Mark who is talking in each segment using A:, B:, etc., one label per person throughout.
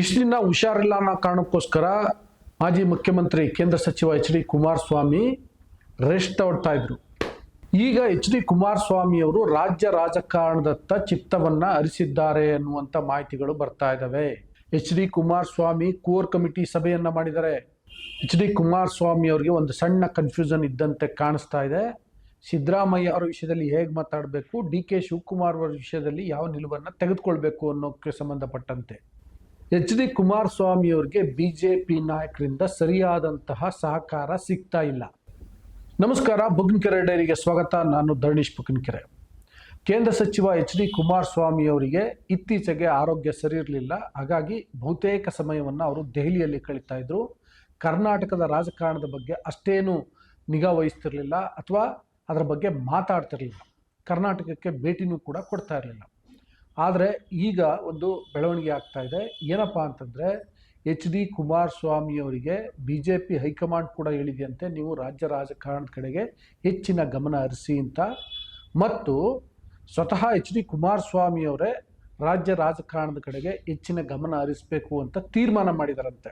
A: ಇಷ್ಟು ದಿನ ಹುಷಾರಿಲ್ಲ ಅನ್ನೋ ಕಾರಣಕ್ಕೋಸ್ಕರ ಮಾಜಿ ಮುಖ್ಯಮಂತ್ರಿ ಕೇಂದ್ರ ಸಚಿವ ಎಚ್ ಡಿ ಕುಮಾರಸ್ವಾಮಿ ರೆಸ್ಟ್ ತಗೊಳ್ತಾ ಇದ್ರು. ಈಗ ಎಚ್ ಡಿ ಕುಮಾರಸ್ವಾಮಿ ಅವರು ರಾಜ್ಯ ರಾಜಕಾರಣದತ್ತ ಚಿತ್ತವನ್ನ ಹರಿಸಿದ್ದಾರೆ ಅನ್ನುವಂಥ ಮಾಹಿತಿಗಳು ಬರ್ತಾ ಇದ್ದಾವೆ H D Kumaraswamy core committee ಸಭೆಯನ್ನ ಮಾಡಿದ್ದಾರೆ. ಎಚ್ ಡಿ ಕುಮಾರಸ್ವಾಮಿ ಅವರಿಗೆ ಒಂದು ಸಣ್ಣ ಕನ್ಫ್ಯೂಷನ್ ಇದ್ದಂತೆ ಕಾಣಿಸ್ತಾ ಇದೆ. ಸಿದ್ದರಾಮಯ್ಯ ಅವರ ವಿಷಯದಲ್ಲಿ ಹೇಗೆ ಮಾತಾಡಬೇಕು, ಡಿ ಕೆ ಶಿವಕುಮಾರ್ ಅವರ ವಿಷಯದಲ್ಲಿ ಯಾವ ನಿಲುವನ್ನು ತೆಗೆದುಕೊಳ್ಬೇಕು ಅನ್ನೋಕ್ಕೆ ಸಂಬಂಧಪಟ್ಟಂತೆ. ಎಚ್ ಡಿ ಕುಮಾರಸ್ವಾಮಿ ಅವರಿಗೆ ಬಿ ಜೆ ಪಿ ನಾಯಕರಿಂದ ಸರಿಯಾದಂತಹ ಸಹಕಾರ ಸಿಗ್ತಾ ಇಲ್ಲ. ನಮಸ್ಕಾರ ಬುಗ್ನಕೆರೆ ಡೈರಿಗೆ ಸ್ವಾಗತ. ನಾನು ಧರಣೀಶ್ ಬುಗ್ನಕೆರೆ ಕೇಂದ್ರ ಸಚಿವ ಎಚ್ ಡಿ ಕುಮಾರಸ್ವಾಮಿ ಅವರಿಗೆ ಇತ್ತೀಚೆಗೆ ಆರೋಗ್ಯ ಸರಿ ಇರಲಿಲ್ಲ ಹಾಗಾಗಿ ಬಹುತೇಕ ಸಮಯವನ್ನು ಅವರು ದೆಹಲಿಯಲ್ಲಿ ಕಳೀತಾ ಇದ್ರು. ಕರ್ನಾಟಕದ ರಾಜಕಾರಣದ ಬಗ್ಗೆ ಅಷ್ಟೇನು ನಿಗಾ ವಹಿಸ್ತಿರಲಿಲ್ಲ ಅಥವಾ ಅದರ ಬಗ್ಗೆ ಮಾತಾಡ್ತಿರಲಿಲ್ಲ. ಕರ್ನಾಟಕಕ್ಕೆ ಭೇಟಿನೂ ಕೂಡ ಕೊಡ್ತಾ ಇರಲಿಲ್ಲ. ಆದರೆ ಈಗ ಒಂದು ಬೆಳವಣಿಗೆ ಆಗ್ತಾ ಇದೆ. ಏನಪ್ಪ ಅಂತಂದರೆ H D ಕುಮಾರಸ್ವಾಮಿಯವರಿಗೆ B J P high command ಕೂಡ ಹೇಳಿದೆಯಂತೆ, ನೀವು ರಾಜ್ಯ ರಾಜಕಾರಣದ ಕಡೆಗೆ ಹೆಚ್ಚಿನ ಗಮನ ಹರಿಸಿ ಅಂತ. ಮತ್ತು ಸ್ವತಃ ಎಚ್ ಡಿ ಕುಮಾರಸ್ವಾಮಿಯವರೇ ರಾಜ್ಯ ರಾಜಕಾರಣದ ಕಡೆಗೆ ಹೆಚ್ಚಿನ ಗಮನ ಹರಿಸಬೇಕು ಅಂತ ತೀರ್ಮಾನ ಮಾಡಿದಾರಂತೆ.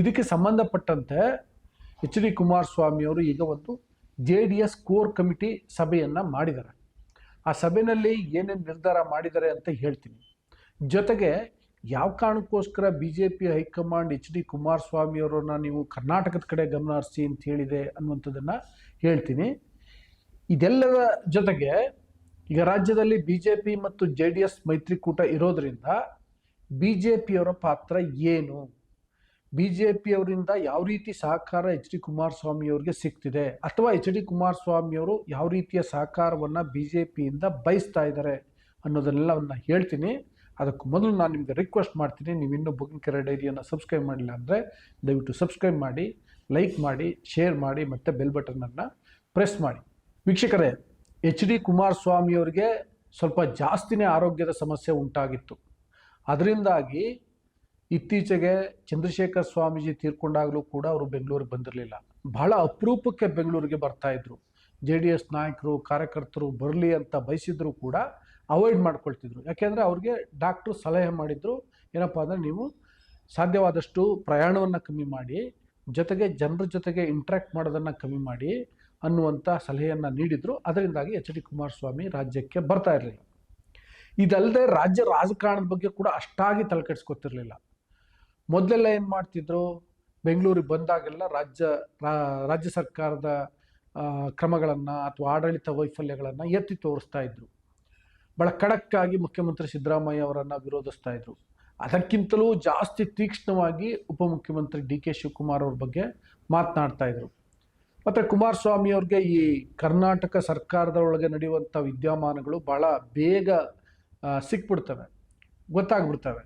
A: ಇದಕ್ಕೆ ಸಂಬಂಧಪಟ್ಟಂತೆ ಎಚ್ ಡಿ ಕುಮಾರಸ್ವಾಮಿಯವರು ಈಗ ಒಂದು J D S core committee ಸಭೆಯನ್ನು ಮಾಡಿದ್ದಾರೆ. ಆ ಸಭೆಯಲ್ಲಿ ಏನೇನು ನಿರ್ಧಾರ ಮಾಡಿದ್ದಾರೆ ಅಂತ ಹೇಳ್ತೀನಿ. ಜೊತೆಗೆ ಯಾವ ಕಾರಣಕ್ಕೋಸ್ಕರ B J P high command H D Kumaraswamy ಅವರನ್ನ ನೀವು ಕರ್ನಾಟಕದ ಕಡೆ ಗಮನ ಹರಿಸಿ ಅಂತ ಹೇಳಿದೆ ಅನ್ನುವಂಥದ್ದನ್ನು ಹೇಳ್ತೀನಿ. ಇದೆಲ್ಲದ ಜೊತೆಗೆ ಈಗ ರಾಜ್ಯದಲ್ಲಿ ಬಿ ಜೆ ಪಿ ಮತ್ತು ಜೆ ಡಿ ಎಸ್ ಮೈತ್ರಿಕೂಟ ಇರೋದ್ರಿಂದ ಬಿ ಜೆ ಪಿಯವರ ಪಾತ್ರ ಏನು? ಬಿ ಜೆ ಪಿಯವರಿಂದ ಯಾವ ರೀತಿ ಸಹಕಾರ ಎಚ್ ಡಿ ಕುಮಾರಸ್ವಾಮಿ ಅವರಿಗೆ ಸಿಗ್ತಿದೆ ಅಥವಾ ಎಚ್ ಡಿ ಕುಮಾರಸ್ವಾಮಿಯವರು ಯಾವ ರೀತಿಯ ಸಹಕಾರವನ್ನು ಬಿ ಜೆ ಪಿಯಿಂದ ಬಯಸ್ತಾ ಇದ್ದಾರೆ ಅನ್ನೋದನ್ನೆಲ್ಲವನ್ನು ಹೇಳ್ತೀನಿ. ಅದಕ್ಕೆ ಮೊದಲು ನಾನು ನಿಮಗೆ ರಿಕ್ವೆಸ್ಟ್ ಮಾಡ್ತೀನಿ, ನೀವು ಇನ್ನೂ ಕೆರೆ ಡೈರಿಯನ್ನು ಸಬ್ಸ್ಕ್ರೈಬ್ ಮಾಡಿಲ್ಲ ಅಂದರೆ ದಯವಿಟ್ಟು ಸಬ್ಸ್ಕ್ರೈಬ್ ಮಾಡಿ ಲೈಕ್ ಮಾಡಿ ಶೇರ್ ಮಾಡಿ ಮತ್ತು ಬೆಲ್ ಬಟನನ್ನು ಪ್ರೆಸ್ ಮಾಡಿ. ವೀಕ್ಷಕರೇ, ಎಚ್ ಡಿ ಕುಮಾರಸ್ವಾಮಿಯವ್ರಿಗೆ ಸ್ವಲ್ಪ ಜಾಸ್ತಿನೇ ಆರೋಗ್ಯದ ಸಮಸ್ಯೆ ಉಂಟಾಗಿತ್ತು. ಅದರಿಂದಾಗಿ ಇತ್ತೀಚೆಗೆ ಚಂದ್ರಶೇಖರ್ ಸ್ವಾಮೀಜಿ ತೀರ್ಕೊಂಡಾಗಲೂ ಕೂಡ ಅವರು ಬೆಂಗಳೂರಿಗೆ ಬಂದಿರಲಿಲ್ಲ. ಬಹಳ ಅಪರೂಪಕ್ಕೆ ಬೆಂಗಳೂರಿಗೆ ಬರ್ತಾ ಇದ್ರು. ಜೆ ಡಿ ಎಸ್ ನಾಯಕರು, ಕಾರ್ಯಕರ್ತರು ಬರಲಿ ಅಂತ ಬಯಸಿದ್ರು ಕೂಡ ಅವಾಯ್ಡ್ ಮಾಡ್ಕೊಳ್ತಿದ್ರು. ಯಾಕೆಂದರೆ ಅವ್ರಿಗೆ ಡಾಕ್ಟ್ರು ಸಲಹೆ ಮಾಡಿದ್ರು, ಏನಪ್ಪ ಅಂದರೆ ನೀವು ಸಾಧ್ಯವಾದಷ್ಟು ಪ್ರಯಾಣವನ್ನು ಕಮ್ಮಿ ಮಾಡಿ, ಜೊತೆಗೆ ಜನರ ಜೊತೆಗೆ ಇಂಟ್ರ್ಯಾಕ್ಟ್ ಮಾಡೋದನ್ನು ಕಮ್ಮಿ ಮಾಡಿ ಅನ್ನುವಂಥ ಸಲಹೆಯನ್ನು ನೀಡಿದರು. ಅದರಿಂದಾಗಿ ಎಚ್ ಡಿ ಕುಮಾರಸ್ವಾಮಿ ರಾಜ್ಯಕ್ಕೆ ಬರ್ತಾ ಇರಲಿಲ್ಲ. ಇದಲ್ಲದೆ ರಾಜ್ಯ ರಾಜಕಾರಣದ ಬಗ್ಗೆ ಕೂಡ ಅಷ್ಟಾಗಿ ತಲೆಕೆಡಿಸ್ಕೊತಿರ್ಲಿಲ್ಲ. ಮೊದಲೆಲ್ಲ ಏನು ಮಾಡ್ತಿದ್ರು? ಬೆಂಗಳೂರಿಗೆ ಬಂದಾಗೆಲ್ಲ ರಾಜ್ಯ ರಾಜ್ಯ ಸರ್ಕಾರದ ಕ್ರಮಗಳನ್ನು ಅಥವಾ ಆಡಳಿತ ವೈಫಲ್ಯಗಳನ್ನು ಎತ್ತಿ ತೋರಿಸ್ತಾ ಇದ್ರು. ಬಹಳ ಖಡಕ್ಕಾಗಿ ಮುಖ್ಯಮಂತ್ರಿ ಸಿದ್ದರಾಮಯ್ಯ ಅವರನ್ನು ವಿರೋಧಿಸ್ತಾ ಇದ್ರು. ಅದಕ್ಕಿಂತಲೂ ಜಾಸ್ತಿ ತೀಕ್ಷ್ಣವಾಗಿ ಉಪಮುಖ್ಯಮಂತ್ರಿ ಡಿ ಕೆ ಶಿವಕುಮಾರ್ ಅವ್ರ ಬಗ್ಗೆ ಮಾತನಾಡ್ತಾ ಇದ್ರು. ಮತ್ತು ಕುಮಾರಸ್ವಾಮಿ ಅವ್ರಿಗೆ ಈ ಕರ್ನಾಟಕ ಸರ್ಕಾರದ ಒಳಗೆ ನಡೆಯುವಂಥ ವಿದ್ಯಮಾನಗಳು ಭಾಳ ಬೇಗ ಸಿಕ್ಬಿಡ್ತವೆ. ಗೊತ್ತಾಗ್ಬಿಡ್ತವೆ.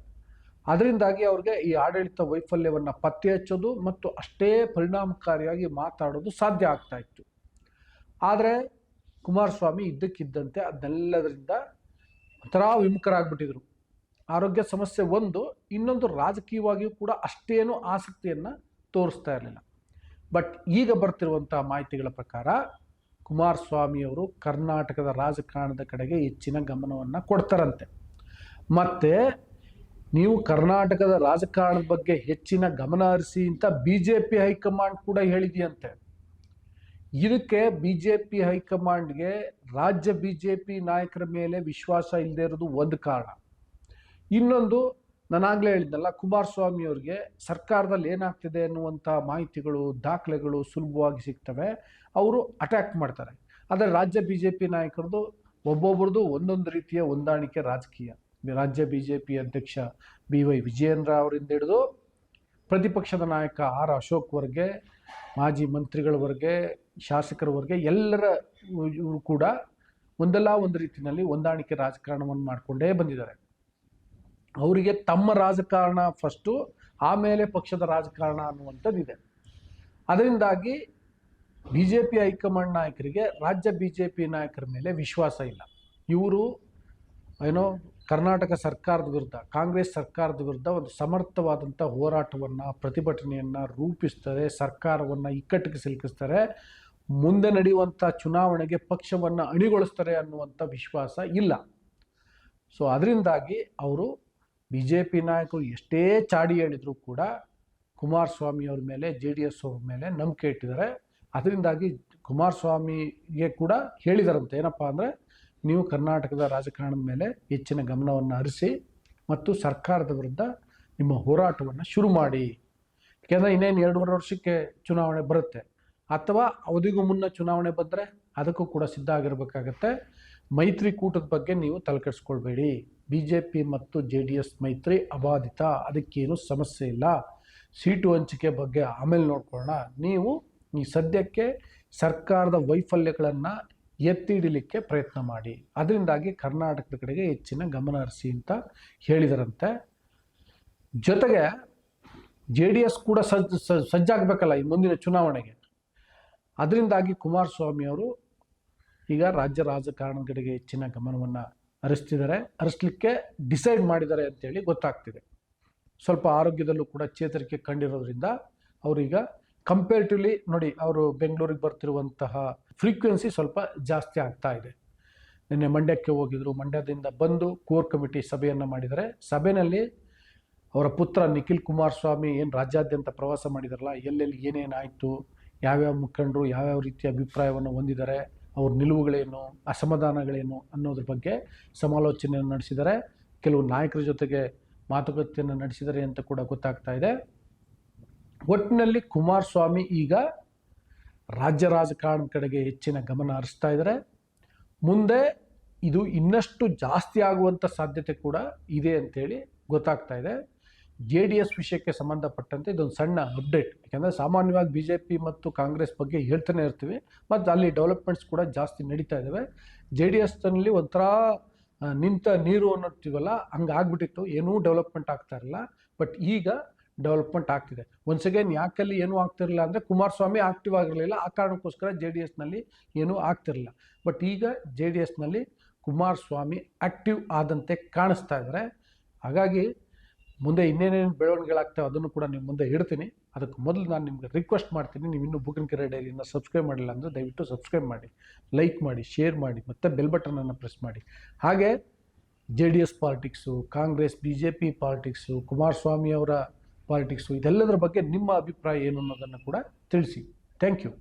A: ಅದರಿಂದಾಗಿ ಅವ್ರಿಗೆ ಈ ಆಡಳಿತ ವೈಫಲ್ಯವನ್ನು ಪತ್ತೆ ಹಚ್ಚೋದು ಮತ್ತು ಅಷ್ಟೇ ಪರಿಣಾಮಕಾರಿಯಾಗಿ ಮಾತಾಡೋದು ಸಾಧ್ಯ ಆಗ್ತಾ ಇತ್ತು. ಆದರೆ ಕುಮಾರಸ್ವಾಮಿ ಇದ್ದಕ್ಕಿದ್ದಂತೆ ಅದನ್ನೆಲ್ಲದರಿಂದ ಒಂಥರ ವಿಮುಖರಾಗ್ಬಿಟ್ಟಿದ್ರು. ಆರೋಗ್ಯ ಸಮಸ್ಯೆ ಒಂದು, ಇನ್ನೊಂದು ರಾಜಕೀಯವಾಗಿಯೂ ಕೂಡ ಅಷ್ಟೇನು ಆಸಕ್ತಿಯನ್ನು ತೋರಿಸ್ತಾ ಇರಲಿಲ್ಲ. ಬಟ್ ಈಗ ಬರ್ತಿರುವಂಥ ಮಾಹಿತಿಗಳ ಪ್ರಕಾರ ಕುಮಾರಸ್ವಾಮಿಯವರು ಕರ್ನಾಟಕದ ರಾಜಕಾರಣದ ಕಡೆಗೆ ಹೆಚ್ಚಿನ ಗಮನವನ್ನು ಕೊಡ್ತಾರಂತೆ. ಮತ್ತು ನೀವು ಕರ್ನಾಟಕದ ರಾಜಕಾರಣದ ಬಗ್ಗೆ ಹೆಚ್ಚಿನ ಗಮನ ಹರಿಸಿ ಅಂತ ಬಿ ಜೆ ಪಿ ಹೈಕಮಾಂಡ್ ಕೂಡ ಹೇಳಿದೆಯಂತೆ. ಇದಕ್ಕೆ ಬಿ ಜೆ ಪಿ ಹೈಕಮಾಂಡ್ಗೆ ರಾಜ್ಯ ಬಿ ಜೆ ಪಿ ನಾಯಕರ ಮೇಲೆ ವಿಶ್ವಾಸ ಇಲ್ಲದೆ ಇರೋದು ಒಂದು ಕಾರಣ. ಇನ್ನೊಂದು, ನಾನಾಗಲೇ ಹೇಳಿದ್ನಲ್ಲ ಕುಮಾರಸ್ವಾಮಿ ಅವ್ರಿಗೆ ಸರ್ಕಾರದಲ್ಲಿ ಏನಾಗ್ತಿದೆ ಅನ್ನುವಂಥ ಮಾಹಿತಿಗಳು, ದಾಖಲೆಗಳು ಸುಲಭವಾಗಿ ಸಿಗ್ತವೆ. ಅವರು ಅಟ್ಯಾಕ್ ಮಾಡ್ತಾರೆ. ಆದರೆ ರಾಜ್ಯ ಬಿ ಜೆ ಪಿ ನಾಯಕರದು ಒಬ್ಬೊಬ್ರದ್ದು ಒಂದೊಂದು ರೀತಿಯ ಹೊಂದಾಣಿಕೆ ರಾಜಕೀಯ. ರಾಜ್ಯ ಬಿ ಜೆ ಪಿ ಅಧ್ಯಕ್ಷ ಬಿ ವೈ ವಿಜಯೇಂದ್ರ ಅವರಿಂದ ಹಿಡಿದು ಪ್ರತಿಪಕ್ಷದ ನಾಯಕ ಆರ್ ಅಶೋಕ್ವರೆಗೆ, ಮಾಜಿ ಮಂತ್ರಿಗಳವರೆಗೆ, ಶಾಸಕರವರೆಗೆ ಎಲ್ಲರ ಇವರು ಕೂಡ ಒಂದಲ್ಲ ಒಂದು ರೀತಿಯಲ್ಲಿ ಹೊಂದಾಣಿಕೆ ರಾಜಕಾರಣವನ್ನು ಮಾಡಿಕೊಂಡೇ ಬಂದಿದ್ದಾರೆ. ಅವರಿಗೆ ತಮ್ಮ ರಾಜಕಾರಣ ಫಸ್ಟು ಆಮೇಲೆ ಪಕ್ಷದ ರಾಜಕಾರಣ ಅನ್ನುವಂಥದ್ದು ಇದೆ. ಅದರಿಂದಾಗಿ ಬಿ ಜೆ ಪಿ ಹೈಕಮಾಂಡ್ ನಾಯಕರಿಗೆ, ರಾಜ್ಯ ಬಿ ಜೆ ಪಿ ನಾಯಕರ ಮೇಲೆ ವಿಶ್ವಾಸ ಇಲ್ಲ. ಇವರು ಏನೋ ಕರ್ನಾಟಕ ಸರ್ಕಾರದ ವಿರುದ್ಧ, ಕಾಂಗ್ರೆಸ್ ಸರ್ಕಾರದ ವಿರುದ್ಧ ಒಂದು ಸಮರ್ಥವಾದಂಥ ಹೋರಾಟವನ್ನು, ಪ್ರತಿಭಟನೆಯನ್ನು ರೂಪಿಸ್ತಾರೆ, ಸರ್ಕಾರವನ್ನು ಇಕ್ಕಟ್ಟಿಗೆ ಸಿಲುಕಿಸ್ತಾರೆ. ಮುಂದೆ ನಡೆಯುವಂಥ ಚುನಾವಣೆಗೆ ಪಕ್ಷವನ್ನು ಅಣಿಗೊಳಿಸ್ತಾರೆ ಅನ್ನುವಂಥ ವಿಶ್ವಾಸ ಇಲ್ಲ. ಸೊ ಅದರಿಂದಾಗಿ ಅವರು ಬಿ ಜೆ ಪಿ ನಾಯಕರು ಎಷ್ಟೇ ಚಾಡಿ ಹೇಳಿದರೂ ಕೂಡ ಕುಮಾರಸ್ವಾಮಿ ಅವ್ರ ಮೇಲೆ, ಜೆ ಡಿ ಎಸ್ ಅವ್ರ ಮೇಲೆ ನಂಬಿಕೆ ಇಟ್ಟಿದ್ದಾರೆ. ಅದರಿಂದಾಗಿ ಕುಮಾರಸ್ವಾಮಿಗೆ ಕೂಡ ಹೇಳಿದಾರಂತೆ. ಏನಪ್ಪ ಅಂದರೆ ನೀವು ಕರ್ನಾಟಕದ ರಾಜಕಾರಣದ ಮೇಲೆ ಹೆಚ್ಚಿನ ಗಮನವನ್ನು ಹರಿಸಿ ಮತ್ತು ಸರ್ಕಾರದ ವಿರುದ್ಧ ನಿಮ್ಮ ಹೋರಾಟವನ್ನು ಶುರು ಮಾಡಿ. ಯಾಕೆಂದರೆ ಇನ್ನೇನು ಎರಡೂವರೆ ವರ್ಷಕ್ಕೆ ಚುನಾವಣೆ ಬರುತ್ತೆ. ಅಥವಾ ಅವಧಿಗೂ ಮುನ್ನ ಚುನಾವಣೆ ಬಂದರೆ ಅದಕ್ಕೂ ಕೂಡ ಸಿದ್ಧ ಆಗಿರಬೇಕಾಗತ್ತೆ. ಮೈತ್ರಿಕೂಟದ ಬಗ್ಗೆ ನೀವು ತಲೆಕೆಡಿಸ್ಕೊಳ್ಬೇಡಿ. ಬಿ ಜೆ ಪಿ ಮತ್ತು ಜೆ ಡಿ ಎಸ್ ಮೈತ್ರಿ ಅಬಾಧಿತ, ಅದಕ್ಕೇನು ಸಮಸ್ಯೆ ಇಲ್ಲ. ಸೀಟು ಹಂಚಿಕೆ ಬಗ್ಗೆ ಆಮೇಲೆ ನೋಡ್ಕೊಳ್ಳೋಣ. ನೀವು ಈ ಸದ್ಯಕ್ಕೆ ಸರ್ಕಾರದ ವೈಫಲ್ಯಗಳನ್ನು ಎತ್ತಿ ಹಿಡಿಲಿಕ್ಕೆ ಪ್ರಯತ್ನ ಮಾಡಿ. ಅದರಿಂದಾಗಿ ಕರ್ನಾಟಕದ ಕಡೆಗೆ ಹೆಚ್ಚಿನ ಗಮನ ಹರಿಸಿ ಅಂತ ಹೇಳಿದರಂತೆ. ಜೊತೆಗೆ ಜೆ ಡಿ ಎಸ್ ಕೂಡ ಸಜ್ಜ ಸಜ್ಜಾಗಬೇಕಲ್ಲ ಈ ಮುಂದಿನ ಚುನಾವಣೆಗೆ. ಅದರಿಂದಾಗಿ ಕುಮಾರಸ್ವಾಮಿ ಅವರು ಈಗ ರಾಜ್ಯ ರಾಜಕಾರಣದ ಕಡೆಗೆ ಹೆಚ್ಚಿನ ಗಮನವನ್ನು ಹರಿಸ್ತಿದ್ದಾರೆ. ಹರಿಸ್ಲಿಕ್ಕೆ ಡಿಸೈಡ್ ಮಾಡಿದ್ದಾರೆ ಅಂತೇಳಿ ಗೊತ್ತಾಗ್ತಿದೆ. ಸ್ವಲ್ಪ ಆರೋಗ್ಯದಲ್ಲೂ ಕೂಡ ಚೇತರಿಕೆ ಕಂಡಿರೋದ್ರಿಂದ ಅವರೀಗ ಕಂಪೇರಿಟಿವ್ಲಿ ನೋಡಿ, ಅವರು ಬೆಂಗಳೂರಿಗೆ ಬರ್ತಿರುವಂತಹ ಫ್ರೀಕ್ವೆನ್ಸಿ ಸ್ವಲ್ಪ ಜಾಸ್ತಿ ಆಗ್ತಾ ಇದೆ. ನಿನ್ನೆ ಮಂಡ್ಯಕ್ಕೆ ಹೋಗಿದ್ರು, ಮಂಡ್ಯದಿಂದ ಬಂದು ಕೋರ್ ಕಮಿಟಿ ಸಭೆಯನ್ನು ಮಾಡಿದರೆ ಸಭೆಯಲ್ಲಿ ಅವರ ಪುತ್ರ ನಿಖಿಲ್ ಕುಮಾರಸ್ವಾಮಿ ಏನು ರಾಜ್ಯಾದ್ಯಂತ ಪ್ರವಾಸ ಮಾಡಿದಾರಲ್ಲ, ಎಲ್ಲೆಲ್ಲಿ ಏನೇನಾಯಿತು ಯಾವ್ಯಾವ ಮುಖಂಡರು, ಯಾವ್ಯಾವ ರೀತಿಯ ಅಭಿಪ್ರಾಯವನ್ನು ಹೊಂದಿದ್ದಾರೆ, ಅವ್ರ ನಿಲುವುಗಳೇನು, ಅಸಮಾಧಾನಗಳೇನು ಅನ್ನೋದ್ರ ಬಗ್ಗೆ ಸಮಾಲೋಚನೆಯನ್ನು ನಡೆಸಿದ್ದಾರೆ. ಕೆಲವು ನಾಯಕರ ಜೊತೆಗೆ ಮಾತುಕತೆಯನ್ನು ನಡೆಸಿದರೆ ಅಂತ ಕೂಡ ಗೊತ್ತಾಗ್ತಾ ಇದೆ. ಒಟ್ಟಿನಲ್ಲಿ ಕುಮಾರಸ್ವಾಮಿ ಈಗ ರಾಜ್ಯ ರಾಜಕಾರಣದ ಕಡೆಗೆ ಹೆಚ್ಚಿನ ಗಮನ ಹರಿಸ್ತಾ ಇದ್ದಾರೆ. ಮುಂದೆ ಇದು ಇನ್ನಷ್ಟು ಜಾಸ್ತಿ ಆಗುವಂಥ ಸಾಧ್ಯತೆ ಕೂಡ ಇದೆ ಅಂತೇಳಿ ಗೊತ್ತಾಗ್ತಾ ಇದೆ. ಜೆ ಡಿ ಎಸ್ ವಿಷಯಕ್ಕೆ ಸಂಬಂಧಪಟ್ಟಂತೆ ಇದೊಂದು ಸಣ್ಣ ಅಪ್ಡೇಟ್. ಯಾಕೆಂದರೆ ಸಾಮಾನ್ಯವಾಗಿ ಬಿ ಜೆ ಪಿ ಮತ್ತು ಕಾಂಗ್ರೆಸ್ ಬಗ್ಗೆ ಹೇಳ್ತಾನೆ ಇರ್ತೀವಿ. ಮತ್ತು ಅಲ್ಲಿ ಡೆವಲಪ್ಮೆಂಟ್ಸ್ ಕೂಡ ಜಾಸ್ತಿ ನಡೀತಾ ಇದ್ದಾವೆ ಜೆ ಡಿ ಎಸ್ನಲ್ಲಿ ಒಂಥರ ನಿಂತ ನೀರು ಅನ್ನೋತೀವಲ್ಲ ಹಂಗೆ ಆಗ್ಬಿಟ್ಟಿತ್ತು ಏನೂ ಡೆವಲಪ್ಮೆಂಟ್ ಆಗ್ತಾ ಇರಲಿಲ್ಲ ಬಟ್ ಈಗ ಡೆವಲಪ್ಮೆಂಟ್ ಆಗ್ತಿದೆ. ಒನ್ಸ್ ಅಗೇನ್ ಯಾಕಲ್ಲಿ ಏನೂ ಆಗ್ತಿರಲಿಲ್ಲ ಅಂದರೆ ಕುಮಾರಸ್ವಾಮಿ ಆಕ್ಟಿವ್ ಆಗಿರಲಿಲ್ಲ, ಆ ಕಾರಣಕ್ಕೋಸ್ಕರ ಜೆ ಡಿ ಎಸ್ನಲ್ಲಿ ಏನೂ ಆಗ್ತಿರಲಿಲ್ಲ. ಬಟ್ ಈಗ ಜೆ ಡಿ ಎಸ್ನಲ್ಲಿ ಕುಮಾರಸ್ವಾಮಿ ಆಕ್ಟಿವ್ ಆದಂತೆ ಕಾಣಿಸ್ತಾ ಇದ್ದಾರೆ ಹಾಗಾಗಿ ಮುಂದೆ ಇನ್ನೇನೇನು ಬೆಳವಣಿಗೆಗಳಾಗ್ತವೆ ಅದನ್ನು ಕೂಡ ನಿಮ್ಮ ಮುಂದೆ ಇಡ್ತೀನಿ. ಅದಕ್ಕೆ ಮೊದಲು ನಾನು ನಿಮಗೆ ರಿಕ್ವೆಸ್ಟ್ ಮಾಡ್ತೀನಿ. ನೀವು ಇನ್ನೂ ಬುಕಿನ ಕೆರೆ ಡೈರಿಯನ್ನು ಸಬ್ಸ್ಕ್ರೈಬ್ ಮಾಡಿಲ್ಲ ಅಂದರೆ ದಯವಿಟ್ಟು ಸಬ್ಸ್ಕ್ರೈಬ್ ಮಾಡಿ ಲೈಕ್ ಮಾಡಿ ಶೇರ್ ಮಾಡಿ, ಮತ್ತು ಬೆಲ್ ಬಟನನ್ನು ಪ್ರೆಸ್ ಮಾಡಿ. ಹಾಗೆ J D S politics Congress B J P politics Kumaraswamy ಅವರ ಪಾಲಿಟಿಕ್ಸು ಇದೆಲ್ಲದರ ಬಗ್ಗೆ ನಿಮ್ಮ ಅಭಿಪ್ರಾಯ ಏನು ಅನ್ನೋದನ್ನು ಕೂಡ ತಿಳಿಸಿ. Thank you